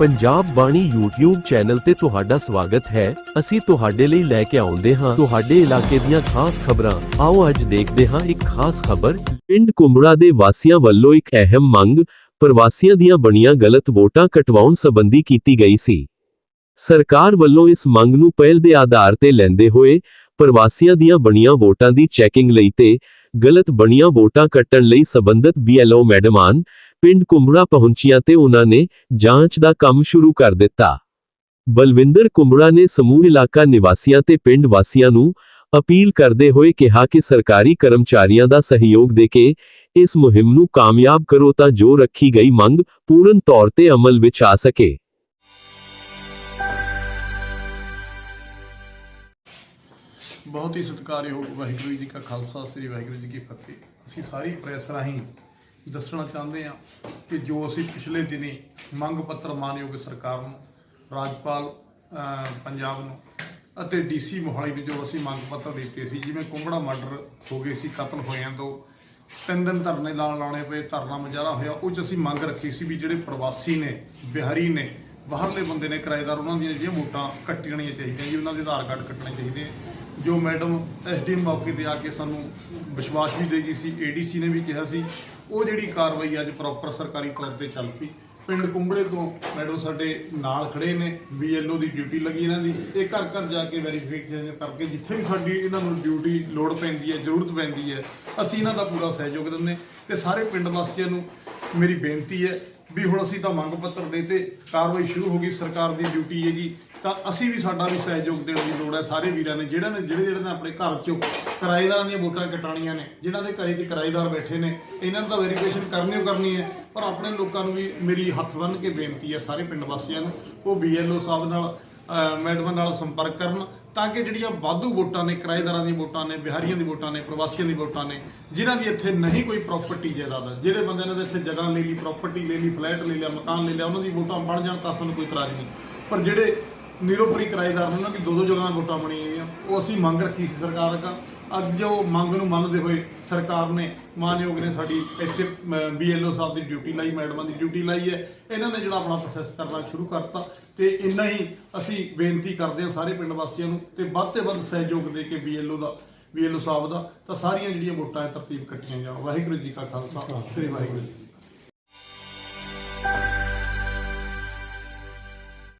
ਪੰਜਾਬ ਬਾਣੀ YouTube channel ਤੇ ਤੁਹਾਡਾ ਸਵਾਗਤ ਹੈ। ਅਸੀਂ ਤੁਹਾਡੇ ਲਈ ਲੈ ਕੇ ਆਉਂਦੇ ਹਾਂ। ਤੁਹਾਡੇ ਇਲਾਕੇ ਦੀਆਂ ਖਾਸ ਖਬਰਾਂ। ਆਓ ਅੱਜ ਦੇਖਦੇ ਹਾਂ ਇੱਕ ਖਾਸ ਖਬਰ। ਪਿੰਡ ਕੁੰਬੜਾ ਦੇ ਵਾਸੀਆਂ ਵੱਲੋਂ ਇੱਕ ਅਹਿਮ ਮੰਗ, ਪ੍ਰਵਾਸੀਆਂ ਦੀਆਂ ਬਣੀਆਂ ਗਲਤ ਵੋਟਾਂ ਕਟਵਾਉਣ ਸੰਬੰਧੀ ਕੀਤੀ ਗਈ ਸੀ। ਸਰਕਾਰ ਵੱਲੋਂ ਇਸ ਮੰਗ ਨੂੰ ਪਹਿਲ ਦੇ ਆਧਾਰ ਤੇ ਲੈਂਦੇ ਹੋਏ ਪ੍ਰਵਾਸੀਆਂ ਦੀਆਂ ਬਣੀਆਂ ਵੋਟਾਂ ਦੀ ਚੈਕਿੰਗ ਲਈ ਤੇ ਗਲਤ ਬਣੀਆਂ ਵੋਟਾਂ ਕੱਟਣ ਲਈ ਸਬੰਧਤ BLO ਮੈਡਮਾਨ ਪਿੰਡ ਕੁੰਬੜਾ ਪਹੁੰਚੀਆਂ ਤੇ ਉਹਨਾਂ ਨੇ ਜਾਂਚ ਦਾ ਕੰਮ ਸ਼ੁਰੂ ਕਰ ਦਿੱਤਾ। ਬਲਵਿੰਦਰ ਕੁੰਬੜਾ ਨੇ ਸਮੂਹ ਇਲਾਕਾ ਨਿਵਾਸੀਆਂ ਤੇ ਪਿੰਡ ਵਾਸੀਆਂ ਨੂੰ ਅਪੀਲ ਕਰਦੇ ਹੋਏ ਕਿਹਾ ਕਿ ਸਰਕਾਰੀ ਕਰਮਚਾਰੀਆਂ ਦਾ ਸਹਿਯੋਗ ਦੇ ਕੇ ਇਸ ਮੁਹਿੰਮ ਨੂੰ ਕਾਮਯਾਬ ਕਰੋ ਤਾਂ ਜੋ ਰੱਖੀ ਗਈ ਮੰਗ ਪੂਰਨ ਤੌਰ ਤੇ ਅਮਲ ਵਿੱਚ ਆ ਸਕੇ। ਬਹੁਤ ਹੀ ਸਤਿਕਾਰਯੋਗ ਵਾਹਿਗੁਰੂ ਜੀ ਕਾ ਖਾਲਸਾ, ਸ੍ਰੀ ਵਾਹਿਗੁਰੂ ਜੀ ਕੀ ਫਤਿਹ। ਅਸੀਂ ਸਾਰੀ ਪ੍ਰੈਸ ਰਾਹੀਂ ਦੱਸਣਾ ਚਾਹੁੰਦੇ ਹਾਂ ਕਿ ਜੋ ਅਸੀਂ ਪਿਛਲੇ ਦਿਨੀ ਮੰਗ ਪੱਤਰ ਮਾਨਯੋਗ ਸਰਕਾਰ ਨੂੰ, ਰਾਜਪਾਲ ਪੰਜਾਬ ਨੂੰ ਅਤੇ ਡੀਸੀ ਮੋਹਾਲੀ ਵਿੱਚ ਜੋ ਅਸੀਂ ਮੰਗ ਪੱਤਰ ਦਿੱਤੇ ਸੀ, ਜਿਵੇਂ ਕੁੰਬੜਾ ਮਰਡਰ ਹੋ ਗਏ ਸੀ ਕਤਲ ਹੋਇਆਂ ਤੋਂ ਤਿੰਨ ਦਿਨ ਧਰਨੇ ਲਾਉਣ ਲਾਉਣੇ ਪਏ, ਧਰਨਾ ਮੁਜ਼ਾਹਰਾ ਹੋਇਆ, ਉਹ 'ਚ ਅਸੀਂ ਮੰਗ ਰੱਖੀ ਸੀ ਵੀ ਜਿਹੜੇ ਪ੍ਰਵਾਸੀ ਨੇ, ਬਿਹਾਰੀ ਨੇ ਬਾਹਰਲੇ ਬੰਦੇ ਨੇ ਕਿਰਾਏਦਾਰ ਉਹਨਾਂ ਦੀਆਂ ਜਿਹੜੀਆਂ ਵੋਟਾਂ ਕੱਟਣੀਆਂ ਚਾਹੀਦੀਆਂ ਜੀ, ਉਹਨਾਂ ਦੇ ਆਧਾਰ ਕਾਰਡ ਕੱਟਣੇ ਚਾਹੀਦੇ ਜੋ ਮੈਡਮ ਐਸਡੀਐਮ ਮੌਕੇ ਤੇ ਆ ਕੇ ਸਾਨੂੰ ਵਿਸ਼ਵਾਸ ਵੀ ਦੇ ਗਈ ਸੀ, ਏਡੀਸੀ ਨੇ ਵੀ ਕਿਹਾ ਸੀ, ਉਹ ਜਿਹੜੀ ਕਾਰਵਾਈ ਅੱਜ ਪ੍ਰੋਪਰ ਸਰਕਾਰੀ ਤੌਰ ਤੇ ਚੱਲ ਪਈ। ਪਿੰਡ ਕੁੰਬੜੇ ਤੋਂ ਮੈਡਮ ਸਾਡੇ ਨਾਲ ਖੜੇ ਨੇ ਬੀਐਲਓ ਦੀ ਡਿਊਟੀ ਲੱਗੀ ਇਹਨਾਂ ਦੀ, ਇਹ ਘਰ ਘਰ ਜਾ ਕੇ ਵੈਰੀਫਿਕੇਸ਼ਨ ਕਰਕੇ ਜਿੱਥੇ ਵੀ ਸਾਡੀ ਇਹਨਾਂ ਨੂੰ ਡਿਊਟੀ ਲੋੜ ਪੈਂਦੀ ਹੈ, ਜ਼ਰੂਰਤ ਪੈਂਦੀ ਹੈ, ਅਸੀਂ ਇਹਨਾਂ ਦਾ ਪੂਰਾ ਸਹਿਯੋਗ ਦਿੰਦੇ ਤੇ ਸਾਰੇ ਪਿੰਡ ਵਾਸੀਆਂ ਨੂੰ ਮੇਰੀ ਬੇਨਤੀ ਹੈ ਵੀ ਹੁਣ ਅਸੀਂ ਤਾਂ ਮੰਗ ਪੱਤਰ ਦੇ ਤੇ ਕਾਰਵਾਈ ਸ਼ੁਰੂ ਹੋ ਗਈ, ਸਰਕਾਰ ਦੀ ਡਿਊਟੀ ਹੈਗੀ, ਤਾਂ ਅਸੀਂ ਵੀ ਸਾਡਾ ਵੀ ਸਹਿਯੋਗ ਦੇਣ ਦੀ ਲੋੜ ਹੈ, ਸਾਰੇ ਵੀਰਾਂ ਨੇ, ਜਿਹੜਾ ਨੇ ਜਿਹੜੇ ਜਿਹੜੇ ਨੇ ਆਪਣੇ ਘਰ ਚੋਂ ਕਿਰਾਏਦਾਰਾਂ ਦੀਆਂ ਵੋਟਾਂ ਕਟਾਣੀਆਂ ਨੇ, ਜਿਨ੍ਹਾਂ ਦੇ ਘਰੇ 'ਚ ਕਿਰਾਏਦਾਰ ਬੈਠੇ ਨੇ, ਇਹਨਾਂ ਨੂੰ ਤਾਂ ਵੈਰੀਫਿਕੇਸ਼ਨ ਕਰਨੀ ਓ ਕਰਨੀ ਹੈ, ਪਰ ਆਪਣੇ ਲੋਕਾਂ ਨੂੰ ਵੀ ਮੇਰੀ ਹੱਥ ਬੰਨ੍ਹ ਕੇ ਬੇਨਤੀ ਹੈ, ਸਾਰੇ ਪਿੰਡ ਵਾਸੀਆਂ ਨੂੰ, ਉਹ ਬੀਐਲਓ ਸਾਹਿਬ ਨਾਲ, ਅਹ ਮੈਡਮ ਨਾਲ ਸੰਪਰਕ ਕਰਨ ਤਾਂ ਕਿ ਜਿਹੜੀਆਂ ਵਾਧੂ ਵੋਟਾਂ ਨੇ, ਕਿਰਾਏਦਾਰਾਂ ਦੀਆਂ ਵੋਟਾਂ ਨੇ, ਬਿਹਾਰੀਆਂ ਦੀ ਵੋਟਾਂ ਨੇ, ਪ੍ਰਵਾਸੀਆਂ ਦੀ ਵੋਟਾਂ ਨੇ, ਜਿਨ੍ਹਾਂ ਦੀ ਇੱਥੇ ਨਹੀਂ ਕੋਈ ਪ੍ਰਾਪਰਟੀ ਜਾਇਦਾਦ ਜਿਹੜੇ ਬੰਦੇ ਨੇ ਤਾਂ ਇੱਥੇ ਜਗ੍ਹਾ ਲੈ ਲਈ ਪ੍ਰਾਪਰਟੀ ਲੈ ਲਈ ਫਲੈਟ ਲੈ ਲਿਆ, ਮਕਾਨ ਲੈ ਲਿਆ, ਉਹਨਾਂ ਦੀ ਵੋਟਾਂ ਬਣ ਜਾਣ ਤਾਂ ਸਾਨੂੰ ਕੋਈ ਇਤਰਾਜ਼ ਨਹੀਂ। ਪਰ ਜਿਹੜੇ ਨਿਰੋਪਰੀ ਕਿਰਾਏਦਾਰ ਨੇ, ਉਹਨਾਂ ਦੀ ਦੋ ਦੋ ਜਗ੍ਹਾ ਵੋਟਾਂ ਬਣੀਆਂ ਹੋਈਆਂ। ਉਹ ਅਸੀਂ ਮੰਗ ਰੱਖੀ ਸੀ ਸਰਕਾਰ ਅੱਗੇ। ਅੱਜ ਜੋ ਮੰਗ ਨੂੰ ਮੰਨਦੇ ਹੋਏ ਸਰਕਾਰ ਨੇ, ਮਾਨਯੋਗ ਨੇ ਸਾਡੀ ਇੱਥੇ ਬੀਐਲਓ ਸਾਹਿਬ ਦੀ ਡਿਊਟੀ ਲਾਈ, ਮੈਡਮਾਂ ਦੀ ਡਿਊਟੀ ਲਾਈ ਹੈ। ਇਹਨਾਂ ਨੇ ਜਿਹੜਾ ਆਪਣਾ ਪ੍ਰੋਸੈਸ ਕਰਨਾ ਸ਼ੁਰੂ ਕਰਤਾ ਤੇ ਇੰਨਾ ਹੀ ਅਸੀਂ ਬੇਨਤੀ ਕਰਦੇ ਹਾਂ ਸਾਰੇ ਪਿੰਡ ਵਾਸੀਆਂ ਨੂੰ ਤੇ ਵੱਧ ਤੇ ਵੱਧ ਸਹਿਯੋਗ ਦੇ ਕੇ ਬੀਐਲਓ ਦਾ ਬੀਐਲਓ ਸਾਹਿਬ ਦਾ, ਤਾਂ ਸਾਰੀਆਂ ਜਿਹੜੀਆਂ ਵੋਟਾਂ ਹੈ ਤਰਤੀਬ ਕੱਟੀਆਂ ਜਾਣ। ਵਾਹਿਗੁਰੂ ਜੀ ਕਾ ਖਾਲਸਾ, ਸ੍ਰੀ ਵਾਹਿਗੁਰੂ ਜੀ